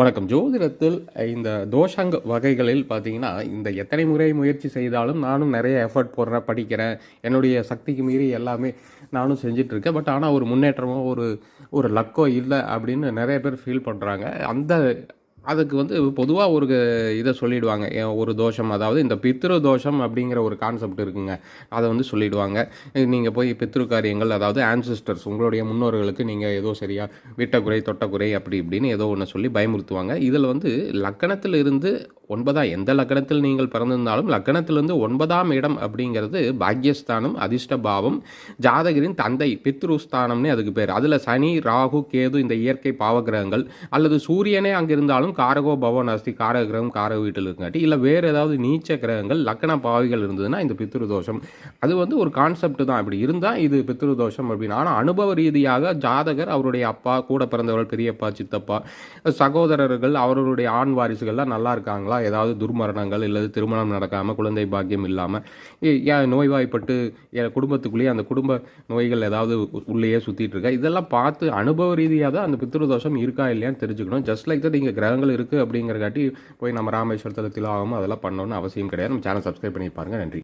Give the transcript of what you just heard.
வணக்கம். ஜோதிடத்தில் இந்த தோஷங்க வகைகளில் பார்த்தீங்கன்னா இந்த எத்தனை முறை முயற்சி செய்தாலும் நானும் நிறைய எஃபர்ட் போடுறேன் படிக்கிறேன். என்னுடைய சக்திக்கு மீறி எல்லாமே நானும் செஞ்சிட்ருக்கேன். பட் ஆனால் ஒரு முன்னேற்றமோ ஒரு ஒரு லக்கோ இல்லை அப்படின்னு நிறைய பேர் ஃபீல் பண்ணுறாங்க அந்த அதுக்கு வந்து பொதுவாக ஒரு இதை சொல்லிடுவாங்க. ஏன் ஒரு தோஷம் அதாவது இந்த பித்ரு தோஷம் அப்படிங்கிற ஒரு கான்செப்ட் இருக்குங்க. அதை வந்து சொல்லிடுவாங்க. நீங்கள் போய் பித்ரு காரியங்கள் அதாவது ஆன்சிஸ்டர்ஸ் உங்களுடைய முன்னோர்களுக்கு நீங்கள் ஏதோ சரியாக விட்டக்குறை தொட்டக்குறை அப்படி இப்படின்னு ஏதோ ஒன்று சொல்லி பயமுறுத்துவாங்க. இதில் வந்து லக்கணத்தில் இருந்து ஒன்பதாம் எந்த லக்கணத்தில் நீங்கள் பிறந்திருந்தாலும் லக்கணத்திலிருந்து ஒன்பதாம் இடம் அப்படிங்கிறது பாக்யஸ்தானம் அதிர்ஷ்டபாவம் ஜாதகரின் தந்தை பித்ருஸ்தானம்னு அதுக்கு பேர். அதில் சனி ராகு கேது இந்த இயற்கை பாவகிரகங்கள் அல்லது சூரியனே அங்கே இருந்தாலும் காரகோ பவன் அஸ்தி காரக கிரகம் காரக வீட்டில் இருக்காட்டி இல்லை வேறு ஏதாவது நீச்ச கிரகங்கள் லக்கண பாவிகள் இருந்ததுன்னா இந்த பித்ரு தோஷம் அது வந்து ஒரு கான்செப்ட் தான். இப்படி இருந்தால் இது பித்ரு தோஷம் அப்படின்னு. ஆனால் அனுபவ ரீதியாக ஜாதகர் அவருடைய அப்பா கூட பிறந்தவர்கள் பெரியப்பா சித்தப்பா சகோதரர்கள் அவர்களுடைய ஆண் வாரிசுகள்லாம் நல்லா இருக்காங்களா? ஏதாவது துர்மரணங்கள் இல்லது திருமணம் நடக்காமல் குழந்தை பாக்கியம் இல்லாமல் நோய்வாய்ப்பட்டு என் குடும்பத்துக்குள்ளேயே அந்த குடும்ப நோய்கள் ஏதாவது உள்ளேயே சுற்றிட்டு இருக்கா? இதெல்லாம் பார்த்து அனுபவ ரீதியாக தான் அந்த பித்ருதோஷம் இருக்கா இல்லையான்னு தெரிஞ்சுக்கணும். ஜஸ்ட் லைக் தட் இங்கே கிரகங்கள் இருக்குது அப்படிங்கிறக்காட்டி போய் நம்ம ராமேஸ்வரத்தில் திலாகம் அதெல்லாம் பண்ணணும்னு அவசியம் கிடையாது. நம்ம சேனல் சப்ஸ்கிரைப் பண்ணி பாருங்கள் நன்றி.